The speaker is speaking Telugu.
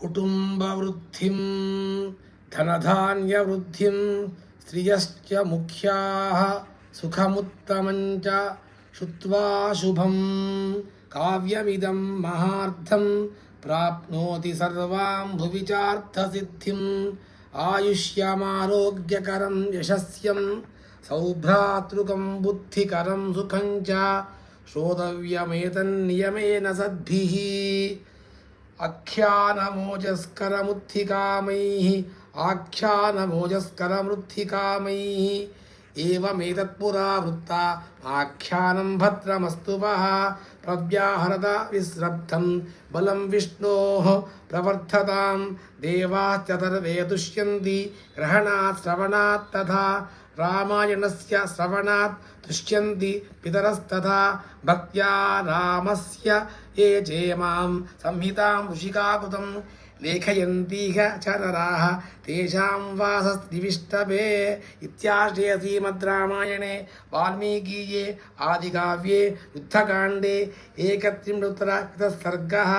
कुटुम्बवृद्धिं, धनधान्यवृद्धिं, स्त्रियश्च मुख्याः सुखमुत्तमञ्च श्रुत्वा शुभं। काव्यमिदं महार्थं प्राप्नोति सर्वां भुवि चार्थसिद्धिम् आयुष्यमारोग्यकरं यशस्यं, सौभ्रातृकं बुद्धिकरं सुखं च। श्रोतव्यमेतन्नियमेन सद्भिः। అఖ్యానమోజస్కరమృత్తికామై ఆఖ్యానమోజస్కరమృత్తికామై. ఏమేతత్పురావృత్త ఆఖ్యానం భద్రమస్తు ప్రవ్యాహరద విశ్రబ్ధం బలం విష్ణో ప్రవర్ధతాం దేవాశ్చతర్వే దుష్యంతి గ్రహణాశ్రవణాత్తథా सर्वे तुष्यन्ति ग्रहणात् श्रवणात् तथा रामायणस्य श्रवणात् तुष्यन्ति पितरस्तथा भक्त्या रामस्य ये चेमां संहितां ऋषिकाकृतं लेखयन्तीह च नराः तेषां वासस्त्रिविष्टभे इत्याश्रे श्रीमद्रामायणे वाल्मीकीये आदिकाव्ये युद्धकाण्डे एकत्रिंशोत्तरकृतसर्गः